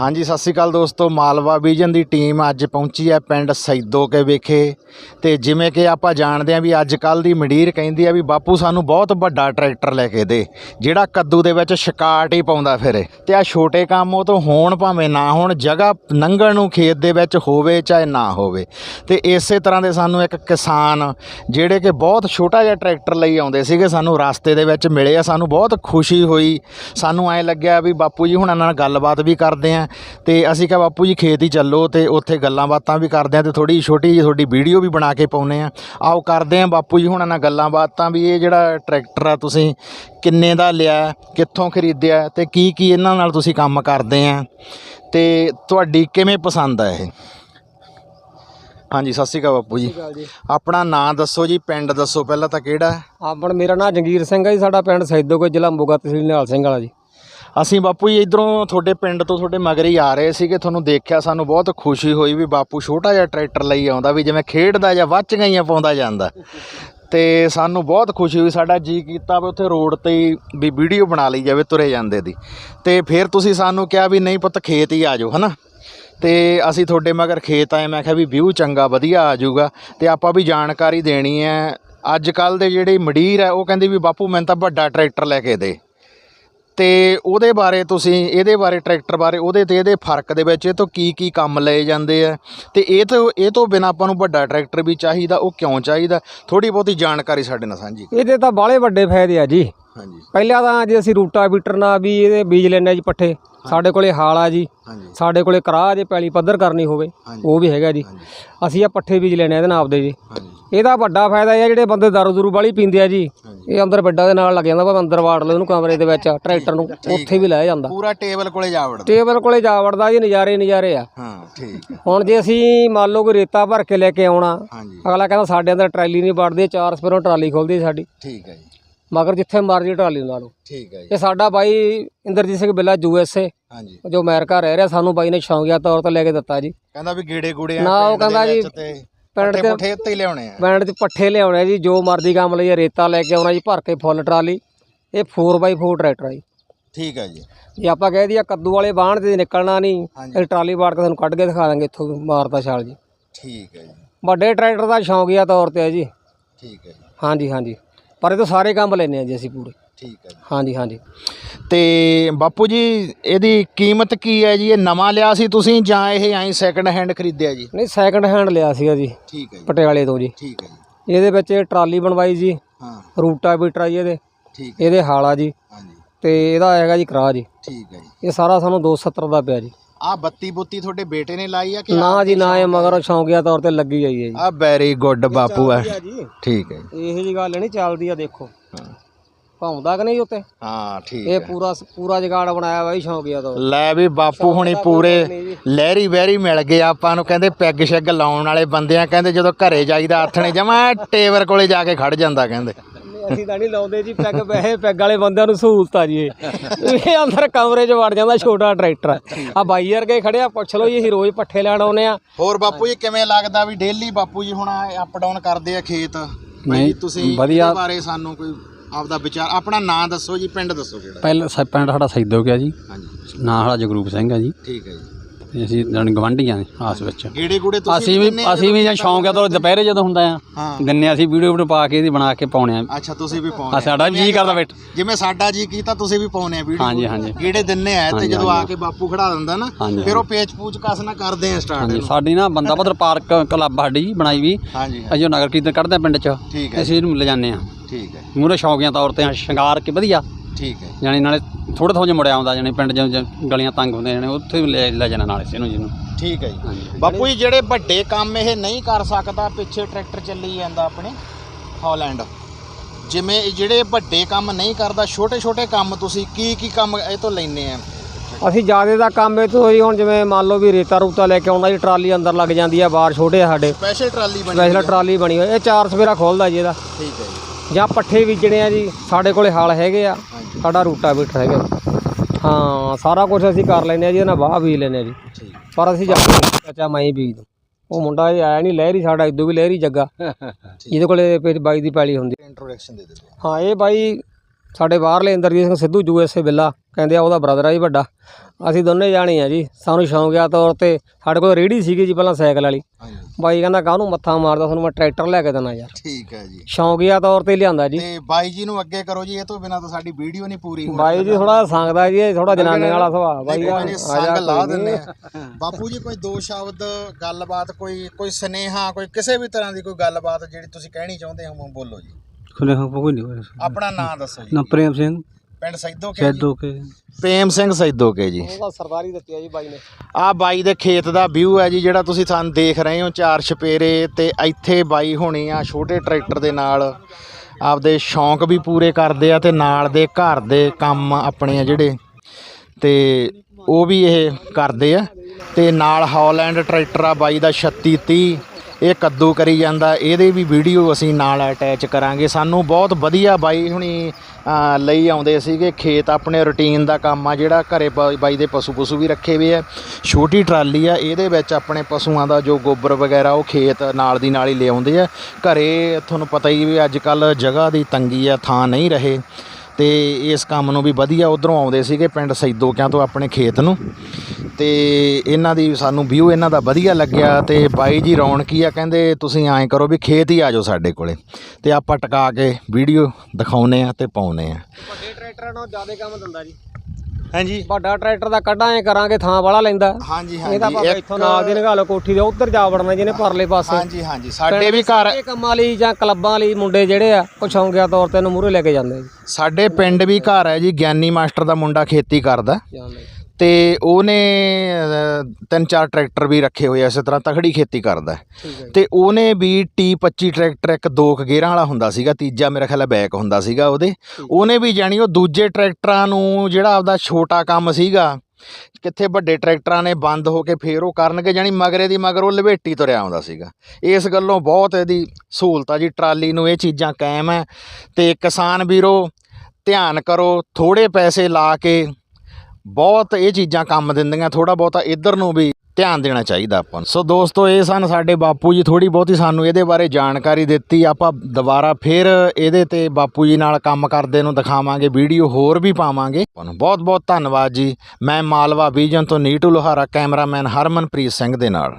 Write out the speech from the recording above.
ਹਾਂਜੀ, ਸਤਿ ਸ਼੍ਰੀ ਅਕਾਲ ਦੋਸਤੋ। ਮਾਲਵਾ ਵਿਜਨ ਦੀ ਟੀਮ ਅੱਜ ਪਹੁੰਚੀ ਹੈ ਪਿੰਡ ਸੈਦੋ ਕੇ ਵਿਖੇ। ਤੇ ਜਿਵੇਂ ਕਿ ਆਪਾਂ ਜਾਣਦੇ ਹਾਂ ਵੀ ਅੱਜ ਕੱਲ ਦੀ ਮੰਡੀਰ ਕਹਿੰਦੀ ਆ ਵੀ ਬਾਪੂ ਸਾਨੂੰ ਬਹੁਤ ਵੱਡਾ ਟਰੈਕਟਰ ਲੈ ਕੇ ਦੇ, ਜਿਹੜਾ ਕੱਦੂ ਦੇ ਵਿੱਚ ਸ਼ਿਕਾਟ ਹੀ ਪਾਉਂਦਾ ਫਿਰੇ। ਤੇ ਆ ਛੋਟੇ ਕੰਮ ਉਹ ਤੋਂ ਹੋਣ ਭਾਵੇਂ ਨਾ ਹੋਣ, ਜਗ੍ਹਾ ਲੰਘਣ ਨੂੰ ਖੇਤ ਦੇ ਵਿੱਚ ਹੋਵੇ ਚਾਹੇ ਨਾ ਹੋਵੇ। ਤੇ ਇਸੇ ਤਰ੍ਹਾਂ ਦੇ ਸਾਨੂੰ ਇੱਕ ਕਿਸਾਨ ਜਿਹੜੇ ਕਿ ਬਹੁਤ ਛੋਟਾ ਜਿਹਾ ਟਰੈਕਟਰ ਲਈ ਆਉਂਦੇ ਸੀਗੇ, ਸਾਨੂੰ ਰਸਤੇ ਦੇ ਵਿੱਚ ਮਿਲੇ ਆ, ਸਾਨੂੰ ਬਹੁਤ ਖੁਸ਼ੀ ਹੋਈ। ਸਾਨੂੰ ਐ ਲੱਗਿਆ ਵੀ ਬਾਪੂ ਜੀ ਹੁਣਾਂ ਨਾਲ ਗੱਲਬਾਤ ਵੀ ਕਰਦੇ ਆ। ਤੇ ਅਸੀਂ ਕਿਹਾ ਬਾਪੂ ਜੀ ਖੇਤ ਹੀ ਚੱਲੋ ਤੇ ਉੱਥੇ ਗੱਲਾਂ ਬਾਤਾਂ ਵੀ ਕਰਦੇ ਆ ਤੇ ਥੋੜੀ ਛੋਟੀ ਜਿਹੀ ਤੁਹਾਡੀ ਵੀਡੀਓ ਵੀ ਬਣਾ ਕੇ ਪਾਉਨੇ ਆ ਆਓ ਕਰਦੇ ਆ ਬਾਪੂ ਜੀ ਹੁਣਾਂ ਨਾਲ ਗੱਲਾਂ ਬਾਤਾਂ ਵੀ। ਇਹ ਜਿਹੜਾ ਟਰੈਕਟਰ ਆ ਤੁਸੀਂ ਕਿੰਨੇ ਦਾ ਲਿਆ ਕਿੱਥੋਂ ਖਰੀਦਿਆ ਤੇ ਕੀ ਕੀ ਇਹਨਾਂ ਨਾਲ ਤੁਸੀਂ ਕੰਮ ਕਰਦੇ ਆ ਤੇ ਤੁਹਾਡੀ ਕਿਵੇਂ ਪਸੰਦ ਆ ਇਹ? ਹਾਂਜੀ ਸਤਿ ਸ਼੍ਰੀ ਅਕਾਲ ਬਾਪੂ ਜੀ। ਆਪਣਾ ਨਾਂ ਦੱਸੋ ਜੀ ਪਿੰਡ ਦੱਸੋ ਪਹਿਲਾਂ ਤਾਂ ਕਿਹੜਾ? ਆਪਣ ਮੇਰਾ ਨਾਮ ਜੰਗੀਰ ਸਿੰਘ ਹੈ ਜੀ ਸਾਡਾ ਪਿੰਡ ਸੈਦੋਕੇ ਜ਼ਿਲ੍ਹਾ ਮੋਗਾ ਤਹਿਸੀਲ ਨਿਹਾਲ ਸਿੰਘ ਵਾਲਾ ਜੀ। ਅਸੀਂ ਬਾਪੂ ਜੀ ਇਧਰੋਂ ਤੁਹਾਡੇ ਪਿੰਡ ਤੋਂ ਤੁਹਾਡੇ ਮਗਰ ਹੀ ਆ ਰਹੇ ਸੀਗੇ, ਤੁਹਾਨੂੰ ਦੇਖਿਆ ਸਾਨੂੰ ਬਹੁਤ ਖੁਸ਼ੀ ਹੋਈ ਵੀ ਬਾਪੂ ਛੋਟਾ ਜਿਹਾ ਟਰੈਕਟਰ ਲਈ ਆਉਂਦਾ ਵੀ ਜਿਵੇਂ ਖੇਡਦਾ ਜਾਂ ਵੱਚ ਗਈਆਂ ਪਾਉਂਦਾ ਜਾਂਦਾ। ਤੇ ਸਾਨੂੰ ਬਹੁਤ ਖੁਸ਼ੀ ਹੋਈ, ਸਾਡਾ ਜੀ ਕੀਤਾ ਵੀ ਉੱਥੇ ਰੋਡ ਤੇ ਹੀ ਵੀ ਵੀਡੀਓ ਬਣਾ ਲਈ ਜਾਵੇ ਤੁਰੇ ਜਾਂਦੇ ਦੀ। ਤੇ ਫਿਰ ਤੁਸੀਂ ਸਾਨੂੰ ਕਿਹਾ ਵੀ ਨਹੀਂ ਪੁੱਤ, ਖੇਤ ਹੀ ਆ ਜਾਓ, ਹਨਾ? ਤੇ ਅਸੀਂ ਤੁਹਾਡੇ ਮਗਰ ਖੇਤ ਆਏ, ਮੈਂ ਕਿਹਾ ਵੀ ਵਿਊ ਚੰਗਾ, ਵਧੀਆ ਆ ਜਾਊਗਾ। ਤੇ ਆਪਾਂ ਵੀ ਜਾਣਕਾਰੀ ਦੇਣੀ ਹੈ, ਅੱਜ ਕੱਲ ਦੇ ਜਿਹੜੇ ਮਡੀਰ ਹੈ, ਉਹ ਕਹਿੰਦੇ ਵੀ ਬਾਪੂ ਮੈਨੂੰ ਤਾਂ ਵੱਡਾ ਟਰੈਕਟਰ ਲੈ ਕੇ ਦੇ। ਤੇ ਉਹਦੇ ਬਾਰੇ ਤੁਸੀਂ ਇਹਦੇ ਬਾਰੇ ਟਰੈਕਟਰ ਬਾਰੇ ਉਹਦੇ ਤੇ ਇਹਦੇ ਫ਼ਰਕ ਦੇ ਵਿੱਚ ਇਹ ਤੋਂ ਕੀ ਕੀ ਕੰਮ ਲਏ ਜਾਂਦੇ ਆ? ਤੇ ਇਹ ਤੋਂ ਇਹ ਤੋਂ ਬਿਨਾਂ ਆਪਾਂ ਨੂੰ ਵੱਡਾ ਟਰੈਕਟਰ ਵੀ ਚਾਹੀਦਾ ਉਹ ਕਿਉਂ ਚਾਹੀਦਾ? ਥੋੜੀ ਬਹੁਤੀ ਜਾਣਕਾਰੀ ਸਾਡੇ ਨਾਲ ਸਾਂਝੀ ਇਹਦੇ ਤਾਂ ਬਾਲੇ ਵੱਡੇ ਫਾਇਦੇ ਆ ਜੀ। ਹਾਂਜੀ। ਪਹਿਲਾਂ ਤਾਂ ਜੇ ਅਸੀਂ ਰੂਟਾ ਬੀਟਰ ਨਾਲ ਵੀ ਇਹਦੇ ਬੀਜ ਲੈਣੇ ਜੀ ਪੱਠੇ ਸਾਡੇ ਕੋਲੇ ਹਾਲ ਆ ਜੀ। ਹਾਂਜੀ। ਸਾਡੇ ਕੋਲੇ ਕਰਾਹ ਜੇ ਪੈਲੀ ਪੱਧਰ ਕਰਨੀ ਹੋਵੇ ਹਾਂਜੀ। ਉਹ ਵੀ ਹੈਗਾ ਜੀ। ਅਸੀਂ ਆ ਪੱਠੇ ਬੀਜ ਲੈਣੇ ਇਹਦੇ ਨਾਲ ਆਪਦੇ ਜੀ। ਹਾਂਜੀ। ਇਹਦਾ ਵੱਡਾ ਫਾਇਦਾ ਇਹ ਆ ਜਿਹੜੇ ਬੰਦੇ ਦਾਰੂ ਦੂਰੂ ਵਾਲੀ ਪੀਂਦੇ ਆ ਜੀ। ਇਹ ਅੰਦਰ ਬੈੱਡਾਂ ਦੇ ਨਾਲ ਲੱਗ ਜਾਂਦਾ ਵਾ ਅੰਦਰ ਵਾੜ ਲਓ ਉਹਨੂੰ ਕਮਰੇ ਦੇ ਵਿੱਚ ਟਰੈਕਟਰ ਨੂੰ ਉੱਥੇ ਵੀ ਲੈ ਜਾਂਦਾ। ਪੂਰਾ ਟੇਬਲ ਕੋਲੇ ਜਾ ਵੜਦਾ। ਟੇਬਲ ਕੋਲੇ ਜਾ ਵੜਦਾ ਜੀ ਨਜ਼ਾਰੇ ਨਜ਼ਾਰੇ ਆ। ਹਾਂ ਠੀਕ ਹੁਣ ਜੇ ਅਸੀਂ ਮੰਨ ਲਓ ਕੋਈ ਰੇਤਾ ਭਰ ਕੇ ਲੈ ਕੇ ਆਉਣਾ ਅਗਲਾ ਕਹਿੰਦਾ ਸਾਡੇ ਅੰਦਰ ਟਰਾਲੀ ਨਹੀਂ ਵੜਦੀ ਚਾਰ ਸਪੇਰੋਂ ਟਰਾਲੀ ਖੁੱਲਦੀ ਸਾਡੀ। ਠੀਕ ਹੈ ਜੀ। ਮਗਰ ਜਿੱਥੇ ਮਰਜ਼ੀ ਟਰਾਲੀ ਲਾ ਲਓ। ਠੀਕ ਹੈ ਜੀ। ਇਹ ਸਾਡਾ ਬਾਈ ਇੰਦਰਜੀਤ ਸਿੰਘ ਬਿੱਲਾ ਯੂਐਸਏ ਹਾਂਜੀ। ਜੋ ਅਮਰੀਕਾ ਰਹਿ ਰਿਹਾ ਸਾਨੂੰ ਬਾਈ ਨੇ ਸ਼ੌਂਕੀਆ ਤੌਰ ਤੇ ਲੈ ਕੇ ਦਿੱਤਾ ਜੀ। ਕਹਿੰਦਾ ਵੀ ਗੇੜੇ ਗੂੜੇ ਨਾ, ਉਹ ਕਹਿੰਦਾ ਜੀ, ਪਿੰਡ ਦੇ ਦੇ- ਪੁੱਠੇ ਉੱਤੇ ਹੀ ਲਿਆਉਣੇ ਆ। ਪਿੰਡ 'ਚ ਪੱਠੇ ਲਿਆਉਣੇ ਜੀ ਜੋ ਮਰਜ਼ੀ ਕੰਮ ਲਈ ਰੇਤਾ ਲੈ ਕੇ ਆਉਣਾ ਜੀ ਭਰ ਕੇ ਫੁੱਲ ਟਰਾਲੀ। ਇਹ 4x4 ਟਰੈਕਟਰ ਆ ਜੀ। ਠੀਕ ਹੈ ਜੀ। ਜੇ ਆਪਾਂ ਕਹਿ ਦਈਏ ਕੱਦੂ ਵਾਲੇ ਬਾਣ ਤੇ ਨਿਕਲਣਾ ਨਹੀਂ। ਇਹ ਟਰਾਲੀ ਬਾੜ ਕੇ ਤੁਹਾਨੂੰ ਕੱਢ ਕੇ ਦਿਖਾ ਦਾਂਗੇ ਇੱਥੋਂ ਮਾਰਦਾ ਛਾਲ ਜੀ। ਠੀਕ ਹੈ ਜੀ। ਵੱਡੇ ਟਰੈਕਟਰ ਦਾ ਸ਼ੌਂਕੀਆ ਤੌਰ ਤੇ ਹੈ ਜੀ। ਠੀਕ ਹੈ ਜੀ। ਹਾਂਜੀ ਹਾਂਜੀ। ਪਰ ਇਹ ਤੋਂ ਸਾਰੇ ਕੰਮ ਲੈਨੇ ਆ ਜੀ ਅਸੀਂ ਪੂਰੇ। ਠੀਕ ਹੈ ਜੀ। ਹਾਂਜੀ ਹਾਂਜੀ। ਤੇ ਬਾਪੂ ਜੀ ਇਹਦੀ ਕੀਮਤ ਕੀ ਹੈ ਜੀ? ਇਹ ਨਵਾਂ ਲਿਆ ਸੀ ਤੁਸੀਂ ਜਾਂ ਇਹ ਐਂ ਸੈਕੰਡ ਹੈਂਡ ਖਰੀਦਿਆ ਜੀ? ਨਹੀਂ ਸੈਕੰਡ ਹੈਂਡ ਲਿਆ ਸੀਗਾ ਜੀ ਠੀਕ ਹੈ ਜੀ। ਪਟਿਆਲੇ ਤੋਂ ਜੀ। ਠੀਕ ਹੈ ਜੀ। ਇਹਦੇ ਵਿੱਚ ਟਰਾਲੀ ਬਣਵਾਈ ਜੀ ਹਾਂ। ਰੂਟਾ ਬੀਟਰ ਜੀ ਇਹਦੇ। ਠੀਕ ਇਹਦੇ ਹਾਲਾ ਜੀ। ਹਾਂਜੀ। ਤੇ ਇਹਦਾ ਹੈਗਾ ਜੀ ਕਰਾ ਜੀ। ਠੀਕ ਹੈ ਜੀ। ਇਹ ਸਾਰਾ ਸਾਨੂੰ 270 ਦਾ ਪਿਆ ਜੀ। ਆ ਬੱਤੀ ਬੁੱਤੀ ਤੁਹਾਡੇ ਬੇਟੇ ਨੇ ਲਾਈ ਆ ਕਿ ਨਾ ਜੀ ਨਾ ਇਹ ਮਗਰ ਸ਼ੌਂਕੀਆ ਤੌਰ ਤੇ ਲੱਗੀ ਆਈ ਹੈ ਜੀ। ਆ ਵੈਰੀ ਗੁੱਡ ਬਾਪੂ ਹੈ ਠੀਕ ਹੈ ਜੀ। ਇਹੋ ਜੀ ਗੱਲ ਨਹੀਂ ਚੱਲਦੀ ਆ ਦੇਖੋ। ਹਾਂ। ਭਾਉਂਦਾ ਕਿ ਨਹੀਂ ਉੱਤੇ ਹਾਂ ਠੀਕ ਇਹ ਹੈ। ਪੂਰਾ ਪੂਰਾ ਜਗਾੜ ਬਣਾਇਆ ਬਾਈ ਸ਼ੌਂਕੀਆ ਤੌਰ ਲੈ ਵੀ ਬਾਪੂ ਹੁਣੀ ਪੂਰੇ ਲਹਿਰੀ ਵਹਿਰੀ ਮਿਲ ਗਏ ਆਪਾਂ ਨੂੰ ਕਹਿੰਦੇ ਪੈਗ ਸ਼ੈਗ ਲਾਉਣ ਵਾਲੇ ਬੰਦੇ ਆ ਕਹਿੰਦੇ ਜਦੋਂ ਘਰੇ ਜਾਈਦਾ ਆਥਣੇ ਜਮਾ ਟੇਬਰ ਕੋਲੇ ਜਾ ਕੇ ਖੜ ਜਾਂਦਾ ਕਹਿੰਦੇ। ਅਸੀਂ ਤਾਂ ਨਹੀਂ ਲਾਉਂਦੇ ਜੀ ਪੈਗ ਵੈਸੇ ਪੈਗ ਵਾਲੇ ਬੰਦਿਆਂ ਨੂੰ ਸਹੂਲਤ ਆ ਜੀ ਇਹ। ਇਹ ਅੰਦਰ ਕਮਰੇ 'ਚ ਵੜ ਜਾਂਦਾ ਛੋਟਾ ਟਰੈਕਟਰ। ਆ ਬਾਈ ਵਰਗੇ ਖੜਿਆ ਪੁੱਛ ਲਓ ਜੀ ਅਸੀਂ ਰੋਜ਼ ਪੱਠੇ ਲੈਣ ਆਉਨੇ ਆ। ਹੋਰ ਬਾਪੂ ਜੀ ਕਿਵੇਂ ਲੱਗਦਾ ਵੀ ਡੇਲੀ ਬਾਪੂ ਜੀ ਹੁਣ ਅਪ ਡਾਊਨ ਕਰਦੇ ਆ ਖੇਤ? ਨਹੀਂ ਤੁਸੀਂ ਵਧੀਆ। ਬਾਰੇ ਸਾਨੂੰ ਕੋਈ ਆਪਦਾ ਵਿਚਾਰ ਆਪਣਾ ਨਾਂ ਦੱਸੋ ਜੀ ਪਿੰਡ ਦੱਸੋ ਕਿਹੜਾ। ਪਹਿਲਾਂ ਸਾ ਪਿੰਡ ਸਾਡਾ ਸੈਦੋ ਗਿਆ ਜੀ। ਹਾਂਜੀ। ਨਾਂ ਸਾਡਾ ਜਗਰੂਪ ਸਿੰਘ ਹੈ ਜੀ। ਠੀਕ ਹੈ ਜੀ। ਤੇ ਅਸੀਂ ਜਣ ਗਵੰਡੀਆਂ ਆਸ ਵਿੱਚ। ਗੇੜੇ ਗੂੜੇ ਤੁਸੀਂ ਅਸੀਂ ਵੀ ਦਿੰਦੇ ਆ ਅਸੀਂ ਵੀ ਜਾਂ ਸ਼ੌਂਕ ਹੈ ਤਾਂ ਦੁਪਹਿਰੇ ਜਦੋਂ ਹੁੰਦਾ ਆ। ਹਾਂ। ਦਿੰਨੇ ਅਸੀਂ ਵੀਡੀਓ ਵੀਡੀਓ ਪਾ ਕੇ ਇਹਦੀ ਬਣਾ ਕੇ ਪਾਉਣੇ ਆ। ਅੱਛਾ ਤੁਸੀਂ ਵੀ ਪਾਉਨੇ ਆ। ਸਾਡਾ ਵੀ ਜੀ ਕਰਦਾ ਬੈਠ। ਜਿਵੇਂ ਸਾਡਾ ਜੀ ਕੀਤਾ ਤੁਸੀਂ ਵੀ ਪਾਉਨੇ ਆ ਵੀਡੀਓ। ਹਾਂਜੀ, ਹਾਂਜੀ। ਗੇੜੇ ਦਿੰਨੇ ਆ ਤੇ ਹਾਂਜੀ, ਜਦੋਂ ਆ ਹਾਂਜੀ। ਕੇ ਬਾਪੂ ਖੜਾ ਦਿੰਦਾ ਨਾ ਹਾਂਜੀ, ਫਿਰ ਉਹ ਪੇਚ ਪੂਚ ਕਸ ਨਾ ਕਰਦੇ ਆ ਸਟਾਰਟ ਹਾਂਜੀ ਸਾਡੀ ਨਾ ਬੰਦਾ ਪੱਧਰ ਪਾਰਕ ਕਲੱਬ ਸਾਡੀ ਬਣਾਈ ਵੀ। ਹਾਂਜੀ ਅਸੀਂ ਉਹ ਨਗਰ ਕੀਰਤਨ ਕੱਢਦੇ ਆ ਪਿੰਡ 'ਚ। ਠੀਕ ਹੈ ਅਸੀਂ ਇਹਨੂੰ ਲਿਜਾਨੇ ਆ। ਠੀਕ ਹੈ। ਮੂਰੇ ਸ਼ੌਂਕੀਆਂ ਤੌਰ ਤੇ ਸ਼ਿੰਗਾਰ ਕੇ ਵਧੀਆ। ਠੀਕ ਹੈ ਜਾਣੀ ਨਾਲੇ ਥੋੜਾ ਥੋੜਾ ਮੁੜਿਆ ਆਉਂਦਾ ਜਾਣੀ ਪਿੰਡ ਜਿਵੇਂ ਗਲੀਆਂ ਤੰਗ ਹੁੰਦੇ ਜਾਣੀ ਉੱਥੇ ਵੀ ਲੈ ਲੈ ਜਾਣਾ ਨਾਲੇ ਇਹਨੂੰ ਜਿਹਨੂੰ ਠੀਕ ਹੈ ਜੀ। ਬਾਪੂ ਜੀ ਜਿਹੜੇ ਵੱਡੇ ਕੰਮ ਇਹ ਨਹੀਂ ਕਰ ਸਕਦਾ ਪਿੱਛੇ ਟਰੈਕਟਰ ਚੱਲੀ ਜਾਂਦਾ ਆਪਣੇ ਹਾਲੈਂਡ। ਜਿਵੇਂ ਜਿਹੜੇ ਵੱਡੇ ਕੰਮ ਨਹੀਂ ਕਰਦਾ ਛੋਟੇ ਛੋਟੇ ਕੰਮ ਤੁਸੀਂ ਕੀ ਕੀ ਕੰਮ ਇਹ ਤੋਂ ਲੈਨੇ ਆ? ਅਸੀਂ ਜਿਆਦੇ ਦਾ ਕੰਮ ਇਹ ਤੋਂ ਹੀ ਹੁਣ ਜਿਵੇਂ ਮੰਨ ਲਓ ਵੀ ਰੇਤਾ ਰੂਤਾ ਲੈ ਕੇ ਆਉਂਦਾ ਜੀ ਟਰਾਲੀ ਅੰਦਰ ਲੱਗ ਜਾਂਦੀ ਆ ਬਾਹਰ ਛੋਟੇ ਆ ਸਾਡੇ। ਸਪੈਸ਼ਲ ਟਰਾਲੀ ਬਣੀ ਸਪੈਸ਼ਲ ਟਰਾਲੀ ਬਣੀ ਹੋਈ ਇਹ ਚਾਰ ਸਵੇਰਾ ਖੋਲਦਾ ਜੀ ਇਹਦਾ। ਠੀਕ ਹੈ ਜੀ। ਜਾਂ ਪੱਠੇ ਬੀਜਣੇ ਆ ਜੀ ਸਾਡੇ ਕੋਲੇ ਹਲ ਹੈਗੇ ਆ। ਸਾਡਾ ਰੂਟਾ ਬੀਟਰ ਹੈਗਾ ਹਾਂ ਸਾਰਾ ਕੁਝ ਅਸੀਂ ਕਰ ਲੈਨੇ ਆ ਜੀ ਇਹਨਾਂ ਬਾਹ ਬੀਜ ਲੈਨੇ ਆ ਜੀ। ਠੀਕ। ਪਰ ਅਸੀਂ ਜਾ ਚਾਚਾ ਮੈਂ ਹੀ ਬੀਜ ਦੂੰ। ਉਹ ਮੁੰਡਾ ਇਹ ਆਇਆ ਨਹੀਂ ਲਹਿਰੀ ਸਾਡਾ ਇਦੋਂ ਵੀ ਲਹਿਰੀ ਜੱਗਾ। ਜਿਹਦੇ ਕੋਲੇ ਫਿਰ ਬਾਈ ਦੀ ਪੈਲੀ ਹੁੰਦੀ। ਇੰਟਰੋਡਕਸ਼ਨ ਦੇ ਦਿੰਦੇ ਹਾਂ ਇਹ ਬਾਈ ਸਾਡੇ ਬਾਹਰਲੇ ਇੰਦਰਜੀਤ ਸਿੰਘ ਸਿੱਧੂ ਯੂਐਸਏ ਬਿੱਲਾ ਕਹਿੰਦੇ ਆ ਉਹਦਾ ਬ੍ਰਦਰ ਆ ਜੀ ਵੱਡਾ। ਅਸੀਂ ਦੋਨੇ ਜਾਣੇ ਆ ਜੀ ਸਾਨੂੰ ਸ਼ੌਂਕਿਆ ਤੌਰ ਤੇ ਸਾਡੇ ਕੋਲ ਰੇੜੀ ਸੀਗੀ ਜੀ ਪਹਿਲਾਂ ਸਾਈਕਲ ਵਾਲੀ। ਬਾਈ ਕਹਿੰਦਾ ਕਾਹਨੂੰ ਮੱਥਾ ਮਾਰਦਾ ਤੁਹਾਨੂੰ ਮੈਂ ਟਰੈਕਟਰ ਲੈ ਕੇ ਦਿੰਦਾ ਯਾਰ। ਠੀਕ ਹੈ ਜੀ। ਸ਼ੌਂਕਿਆ ਤੌਰ ਤੇ ਲਿਆਂਦਾ ਜੀ। ਤੇ ਬਾਈ ਜੀ ਨੂੰ ਅੱਗੇ ਕਰੋ ਜੀ ਇਹ ਤੋਂ ਬਿਨਾ ਤਾਂ ਸਾਡੀ ਵੀਡੀਓ ਨਹੀਂ ਪੂਰੀ ਹੋਣੀ। ਬਾਈ ਜੀ ਥੋੜਾ ਸੰਗਦਾ ਜੀ ਇਹ ਥੋੜਾ ਜਨਾਨੇ ਵਾਲਾ ਸੁਭਾਅ। ਬਾਈ ਆ ਸੰਗ ਲਾ ਦਿੰਦੇ ਆ। ਬਾਪੂ ਜੀ ਕੋਈ ਦੋ ਸ਼ਬਦ ਗੱਲਬਾਤ ਕੋਈ ਕੋਈ ਸਨੇਹਾ ਕੋਈ ਕਿਸੇ ਵੀ ਤਰ੍ਹਾਂ ਦੀ ਕੋਈ ਗੱਲਬਾਤ ਜਿਹੜੀ ਤੁਸੀਂ ਕਹਿਣੀ ਚਾਹੁੰਦੇ ਹੋ ਬੋਲੋ ਜੀ। ਖੁਨੇ ਹਾਂ ਕੋਈ ਨਹੀਂ ਹੋਇਆ। ਆਪਣਾ ਨਾਮ ਦੱਸੋ ਜੀ। ਨਾ ਪ੍ਰੇਮ ਸਿੰਘ ਪਿੰਡ ਸੈਦੋ ਕੇ ਸੈਦੋ ਕੇ। ਪ੍ਰੇਮ ਸਿੰਘ ਸੈਦੋ ਕੇ ਜੀ। ਉਹਦਾ ਸਰਦਾਰੀ ਦਿੱਤੀ ਆ ਜੀ ਬਾਈ ਨੇ। ਆ ਬਾਈ ਦੇ ਖੇਤ ਦਾ ਵਿਊ ਹੈ ਜੀ ਜਿਹੜਾ ਤੁਸੀਂ ਸਾਨੂੰ ਦੇਖ ਰਹੇ ਹੋ ਚਾਰ ਛਪੇਰੇ ਤੇ ਇੱਥੇ ਬਾਈ ਹੋਣੀ ਆ ਛੋਟੇ ਟਰੈਕਟਰ ਦੇ ਨਾਲ। ਆਪਦੇ ਸ਼ੌਂਕ ਵੀ ਪੂਰੇ ਕਰਦੇ ਆ ਤੇ ਨਾਲ ਦੇ ਘਰ ਦੇ ਕੰਮ ਆਪਣੇ ਆ ਜਿਹੜੇ। ਤੇ ਉਹ ਵੀ ਇਹ ਕਰਦੇ ਆ। ਤੇ ਨਾਲ ਹੌਲੈਂਡ ਟਰੈਕਟਰ ਆ ਬਾਈ ਦਾ 3630 ਇਹ ਕੱਦੂ ਕਰੀ ਜਾਂਦਾ, ਇਹਦੇ ਵੀ ਵੀਡੀਓ ਅਸੀਂ ਨਾਲ ਅਟੈਚ ਕਰਾਂਗੇ। ਸਾਨੂੰ ਬਹੁਤ ਵਧੀਆ ਬਾਈ ਹੁਣੀ ਲਈ ਆਉਂਦੇ ਸੀਗੇ। ਖੇਤ ਆਪਣੇ ਰੁਟੀਨ ਦਾ ਕੰਮ ਆ, ਜਿਹੜਾ ਘਰੇ ਬਾ- ਬਾਈ ਦੇ ਪਸ਼ੂ ਪਸ਼ੂ ਵੀ ਰੱਖੇ ਹੋਏ ਆ। ਛੋਟੀ ਟਰਾਲੀ ਆ, ਇਹਦੇ ਵਿੱਚ ਆਪਣੇ ਪਸ਼ੂਆਂ ਦਾ ਜੋ ਗੋਬਰ ਵਗੈਰਾ, ਉਹ ਖੇਤ ਨਾਲ ਦੀ ਨਾਲ ਹੀ ਲਿਆਉਂਦੇ ਆ। ਘਰੇ, ਤੁਹਾਨੂੰ ਪਤਾ ਹੀ ਵੀ ਅੱਜ ਕੱਲ ਜਗ੍ਹਾ ਦੀ ਤੰਗੀ ਆ, ਥਾਂ ਨਹੀਂ ਰਹੇ। ਤੇ ਇਸ ਕੰਮ ਨੂੰ ਵੀ ਵਧੀਆ ਉਧਰੋਂ ਆਉਂਦੇ ਸੀਗੇ ਪਿੰਡ ਸੈਦੋਕਿਆਂ ਤੋਂ ਆਪਣੇ ਖੇਤ ਨੂੰ। ਤੇ ਇਹਨਾਂ ਦੀ ਸਾਨੂੰ ਵਿਊ ਇਹਨਾਂ ਦਾ ਵਧੀਆ ਲੱਗਿਆ ਤੇ ਬਾਈ ਜੀ ਰੌਣਕੀ ਆ, ਕਹਿੰਦੇ ਤੁਸੀਂ ਐਂ ਕਰੋ ਵੀ ਖੇਤ ਹੀ ਆ ਜਾਓ ਸਾਡੇ ਕੋਲੇ ਤੇ ਆਪਾਂ ਟਿਕਾ ਕੇ ਵੀਡੀਓ ਦਿਖਾਉਨੇ ਆ ਤੇ ਪਾਉਨੇ ਆ। ਵੱਡੇ ਟਰੈਕਟਰਾਂ ਨਾਲ ਜ਼ਿਆਦਾ ਕੰਮ ਦਿੰਦਾ ਜੀ। ਹਾਂਜੀ। ਵੱਡਾ ਟਰੈਕਟਰ ਦਾ ਕੱਢਾਂ ਐ ਕਰਾਂਗੇ ਥਾਂ ਵਾਲਾ ਲੈਂਦਾ। ਹਾਂਜੀ ਇਹ ਤਾਂ ਆਪਾਂ ਇੱਥੋਂ ਨਾਲ ਦੀ ਨਿਗਾਹ ਲਓ ਕੋਠੀ ਦੇ ਉੱਧਰ ਜਾ ਵੜਨਾ ਜਿਹਨੇ ਪਰਲੇ ਪਾਸੇ। ਹਾਂਜੀ ਹਾਂਜੀ ਸਾਡੇ ਵੀ ਘਰ ਇਹ ਕੰਮਾਂ ਲਈ ਜਾਂ ਕਲੱਬਾਂ ਲਈ ਮੁੰਡੇ ਜਿਹੜੇ ਆ ਉਹ ਸ਼ੌਂਕਿਆ ਤੌਰ ਤੇ ਇਹਨੂੰ ਮੂਹਰੇ ਲੈ ਕੇ ਜਾਂਦੇ ਜੀ। ਸਾਡੇ ਪਿੰਡ ਵੀ ਘਰ ਹੈ ਜੀ ਗਿਆਨੀ ਮਾਸਟਰ ਦਾ ਮੁੰਡਾ ਖੇਤੀ ਕਰਦਾ। ਤੇ ਉਹਨੇ ਤਿੰਨ ਚਾਰ ਟਰੈਕਟਰ ਵੀ ਰੱਖੇ ਹੋਏ ਆ ਇਸੇ ਤਰ੍ਹਾਂ ਤਖੜੀ ਖੇਤੀ ਕਰਦਾ ਤੇ ਉਹਨੇ ਵੀ T25 ਟਰੈਕਟਰ ਇੱਕ ਦੋ ਕੁ ਗੇਅਰਾਂ ਵਾਲਾ ਹੁੰਦਾ ਸੀਗਾ ਤੀਜਾ ਮੇਰਾ ਖਿਆਲ ਬੈਕ ਹੁੰਦਾ ਸੀਗਾ ਉਹਦੇ। ਉਹਨੇ ਵੀ ਜਾਣੀ ਉਹ ਦੂਜੇ ਟਰੈਕਟਰਾਂ ਨੂੰ ਜਿਹੜਾ ਆਪਦਾ ਛੋਟਾ ਕੰਮ ਸੀਗਾ ਕਿੱਥੇ ਵੱਡੇ ਟਰੈਕਟਰਾਂ ਨੇ ਬੰਦ ਹੋ ਕੇ ਫੇਰ ਉਹ ਕਰਨਗੇ ਜਾਣੀ ਮਗਰੇ ਦੀ ਮਗਰ ਉਹ ਲਵੇਟੀ ਤੁਰਿਆ ਆਉਂਦਾ ਸੀਗਾ। ਇਸ ਗੱਲੋਂ ਬਹੁਤ ਇਹਦੀ ਸਹੂਲਤ ਆ ਜੀ ਟਰਾਲੀ ਨੂੰ ਇਹ ਚੀਜ਼ਾਂ ਕਾਇਮ ਹੈ। ਤੇ ਕਿਸਾਨ ਵੀਰੋ ਧਿਆਨ ਕਰੋ ਥੋੜੇ ਪੈਸੇ ਲਾ ਕੇ ਬਹੁਤ ਇਹ ਚੀਜ਼ਾਂ ਕੰਮ ਦਿੰਦੀਆਂ ਥੋੜਾ ਬਹੁਤਾ ਇੱਧਰ ਨੂੰ ਵੀ ਧਿਆਨ ਦੇਣਾ ਚਾਹੀਦਾ ਆਪਾਂ ਨੂੰ। ਸੋ ਦੋਸਤੋ, ਇਹ ਸਨ ਸਾਡੇ ਬਾਪੂ ਜੀ ਥੋੜੀ ਬਹੁਤੀ ਸਾਨੂੰ ਇਹਦੇ ਬਾਰੇ ਜਾਣਕਾਰੀ ਦਿੱਤੀ। ਆਪਾਂ ਦੁਬਾਰਾ ਫਿਰ ਇਹਦੇ ਤੇ ਬਾਪੂ ਜੀ ਨਾਲ ਕੰਮ ਕਰਦੇ ਨੂੰ ਦਿਖਾਵਾਂਗੇ, ਵੀਡੀਓ ਹੋਰ ਵੀ ਪਾਵਾਂਗੇ। ਤੁਹਾਨੂੰ ਬਹੁਤ ਬਹੁਤ ਧੰਨਵਾਦ ਜੀ। ਮੈਂ ਮਾਲਵਾ ਵਿਜਨ ਤੋਂ ਨੀਟੂ ਲੋਹਾਰਾ, ਕੈਮਰਾਮੈਨ ਹਰਮਨਪ੍ਰੀਤ ਸਿੰਘ ਦੇ ਨਾਲ।